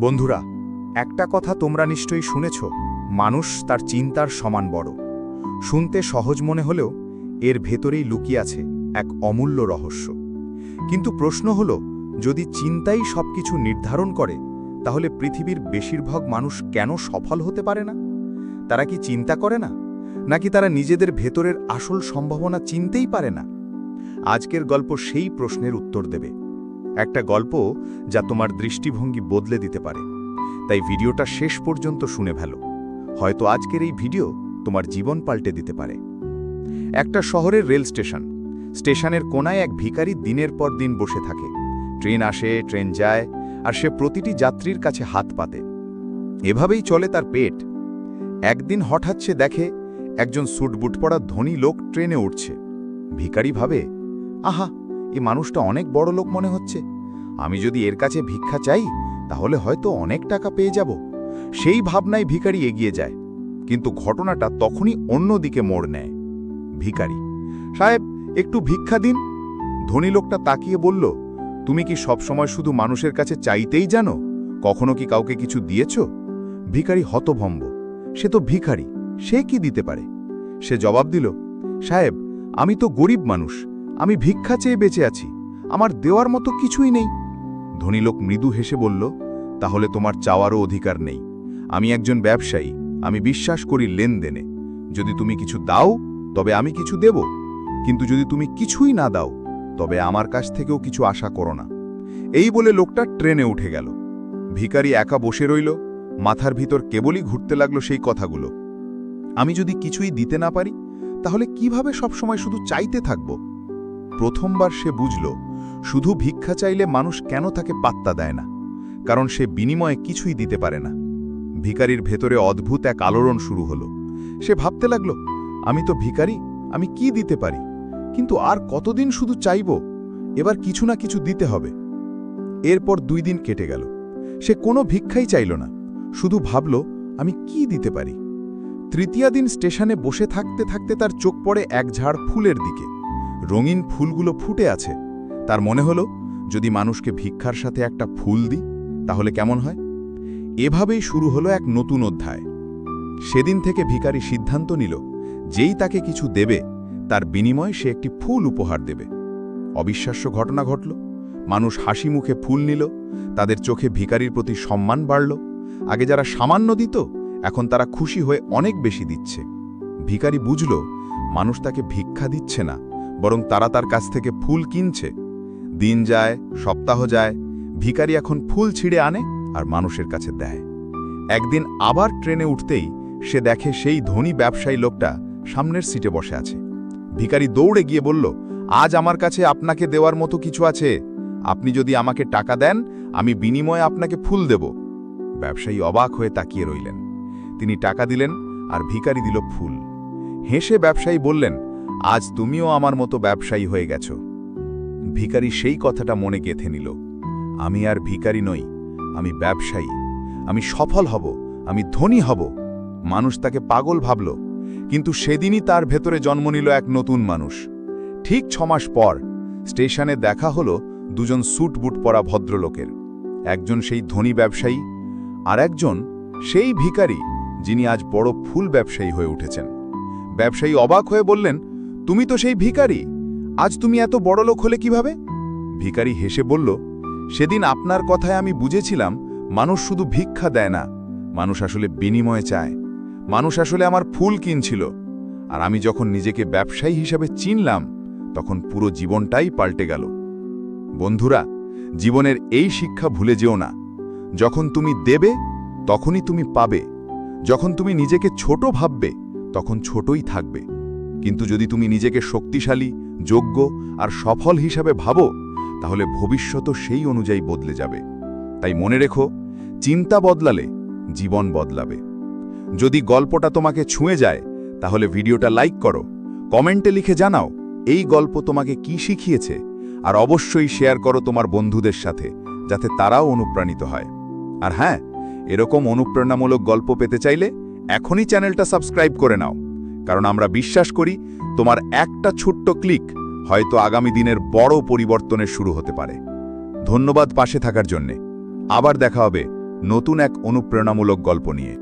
বন্ধুরা, একটা কথা তোমরা নিশ্চয়ই শুনেছ, মানুষ তার চিন্তার সমান বড়। শুনতে সহজ মনে হলেও এর ভেতরেই লুকিয়ে আছে এক অমূল্য রহস্য। কিন্তু প্রশ্ন হল, যদি চিন্তাই সবকিছু নির্ধারণ করে, তাহলে পৃথিবীর বেশিরভাগ মানুষ কেন সফল হতে পারে না? তারা কি চিন্তা করে না? নাকি তারা নিজেদের ভেতরের আসল সম্ভাবনা চিনতেই পারে না? আজকের গল্প সেই প্রশ্নের উত্তর দেবে। একটা গল্প যা তোমার দৃষ্টিভঙ্গি বদলে দিতে পারে। তাই ভিডিওটা শেষ পর্যন্ত শুনে ভালো হয়তো আজকের এই ভিডিও তোমার জীবন পাল্টে দিতে পারে। একটা শহরের রেল স্টেশন। স্টেশনের কোনায় এক ভিখারি দিনের পর দিন বসে থাকে। ট্রেন আসে, ট্রেন যায়, আর সে প্রতিটি যাত্রীর কাছে হাত পাতে। এভাবেই চলে তার পেট। একদিন হঠাৎ সে দেখে একজন সুটবুট পড়া ধনী লোক ট্রেনে উঠছে। ভিখারি ভাবে, আহা এই মানুষটা অনেক বড় লোক মনে হচ্ছে। আমি যদি এর কাছে ভিক্ষা চাই, তাহলে হয়তো অনেক টাকা পেয়ে যাব। সেই ভাবনায় ভিখারি এগিয়ে যায়, কিন্তু ঘটনাটা তখনই অন্যদিকে মোড় নেয়। ভিখারি, সাহেব, একটু ভিক্ষা দিন। ধনী লোকটা তাকিয়ে বলল, তুমি কি সবসময় শুধু মানুষের কাছে চাইতেই জানো? কখনো কি কাউকে কিছু দিয়েছ? ভিখারি হতভম্ব, সে তো ভিখারি, সে কি দিতে পারে? সে জবাব দিল, সাহেব, আমি তো গরিব মানুষ আমি ভিক্ষা চেয়ে বেঁচে আছি, আমার দেওয়ার মতো কিছুই নেই। ধনী লোক মৃদু হেসে বলল, তাহলে তোমার চাওয়ারও অধিকার নেই। আমি একজন ব্যবসায়ী, আমি বিশ্বাস করি লেনদেনে। যদি তুমি কিছু দাও, তবে আমি কিছু দেব। কিন্তু যদি তুমি কিছুই না দাও, তবে আমার কাছ থেকেও কিছু আশা করো না। এই বলে লোকটা ট্রেনে উঠে গেল। ভিখারি একা বসে রইল, মাথার ভিতর কেবলই ঘুরতে লাগল সেই কথাগুলো। আমি যদি কিছুই দিতে না পারি, তাহলে কীভাবে সবসময় শুধু চাইতে থাকব? প্রথমবার সে বুঝল, শুধু ভিক্ষা চাইলে মানুষ কেন তাকে পাত্তা দেয় না, কারণ সে বিনিময়ে কিছুই দিতে পারে না। ভিকারির ভেতরে অদ্ভুত এক আলোড়ন শুরু হলো। সে ভাবতে লাগল, আমি তো ভিখারি আমি কি দিতে পারি? কিন্তু আর কতদিন শুধু চাইব? এবার কিছু না কিছু দিতে হবে। এরপর দুই দিন কেটে গেল। সে কোনো ভিক্ষাই চাইল না, শুধু ভাবল, আমি কি দিতে পারি? তৃতীয় দিন স্টেশনে বসে থাকতে থাকতে তার চোখ পড়ে এক ঝাড় ফুলের দিকে। রঙিন ফুলগুলো ফুটে আছে। তার মনে হলো, যদি মানুষকে ভিক্ষার সাথে একটা ফুল দিই, তাহলে কেমন হয়? এভাবেই শুরু হলো এক নতুন অধ্যায়। সেদিন থেকে ভিখারি সিদ্ধান্ত নিল, যেই তাকে কিছু দেবে, তার বিনিময়ে সে একটি ফুল উপহার দেবে। অবিশ্বাস্য ঘটনা ঘটল। মানুষ হাসি মুখে ফুল নিল, তাদের চোখে ভিখারির প্রতি সম্মান বাড়ল। আগে যারা সামান্য দিত, এখন তারা খুশি হয়ে অনেক বেশি দিচ্ছে। ভিখারি বুঝল, মানুষ তাকে ভিক্ষা দিচ্ছে না। বরং তারা তার কাছ থেকে ফুল কিনছে। দিন যায়, সপ্তাহ যায়, ভিখারি এখন ফুল ছিঁড়ে আনে আর মানুষের কাছে দেয়। একদিন আবার ট্রেনে উঠতেই সে দেখে সেই ধনী ব্যবসায়ী লোকটা সামনের সিটে বসে আছে। ভিকারি দৌড়ে গিয়ে বলল, আজ আমার কাছে আপনাকে দেওয়ার মতো কিছু আছে। আপনি যদি আমাকে টাকা দেন, আমি বিনিময়ে আপনাকে ফুল দেব। ব্যবসায়ী অবাক হয়ে তাকিয়ে রইলেন। তিনি টাকা দিলেন আর ভিখারি দিল ফুল। হেসে ব্যবসায়ী বললেন আজ তুমিও আমার মতো ব্যবসায়ী হয়ে গেছ। ভিখারি সেই কথাটা মনে গেথে নিল। আমি আর ভিখারি নই, আমি ব্যবসায়ী। আমি সফল হব, আমি ধনী হব। মানুষ তাকে পাগল ভাবল, কিন্তু সেদিনই তার ভেতরে জন্ম নিল এক নতুন মানুষ। ঠিক ছমাস পর স্টেশনে দেখা হলো দুজন স্যুট বুট পরা ভদ্রলোকের। একজন সেই ধনী ব্যবসায়ী, আর একজন সেই ভিখারি যিনি আজ বড় ফুল ব্যবসায়ী হয়ে উঠেছেন। ব্যবসায়ী অবাক হয়ে বললেন তুমি তো সেই ভিখারি। আজ তুমি এত বড় লোক হলে কীভাবে? ভিখারি হেসে বলল, সেদিন আপনার কথায় আমি বুঝেছিলাম, মানুষ শুধু ভিক্ষা দেয় না, মানুষ আসলে বিনিময়ে চায়। মানুষ আসলে আমার ফুল কিনছিল। আর আমি যখন নিজেকে ব্যবসায়ী হিসাবে চিনলাম, তখন পুরো জীবনটাই পাল্টে গেল। বন্ধুরা, জীবনের এই শিক্ষা ভুলে যেও না। যখন তুমি দেবে, তখনই তুমি পাবে। যখন তুমি নিজেকে ছোট ভাববে, তখন ছোটই থাকবে। কিন্তু যদি তুমি নিজেকে শক্তিশালী, যোগ্য আর সফল হিসাবে ভাবো, তাহলে ভবিষ্যৎ সেই অনুযায়ী বদলে যাবে। তাই মনে রেখো, চিন্তা বদলালে জীবন বদলাবে। যদি গল্পটা তোমাকে ছুঁয়ে যায়, তাহলে ভিডিওটা লাইক করো, কমেন্টে লিখে জানাও এই গল্প তোমাকে কি শিখিয়েছে, আর অবশ্যই শেয়ার করো তোমার বন্ধুদের সাথে, যাতে তারাও অনুপ্রাণিত হয়। আর হ্যাঁ এরকম অনুপ্রেরণামূলক গল্প পেতে চাইলে এখনই চ্যানেলটা সাবস্ক্রাইব করে নাও। কারণ আমরা বিশ্বাস করি তোমার একটা ছোট্ট ক্লিক হয়তো আগামী দিনের বড় পরিবর্তনের শুরু হতে পারে। ধন্যবাদ পাশে থাকার জন্যে। আবার দেখা হবে নতুন এক অনুপ্রেরণামূলক গল্প নিয়ে।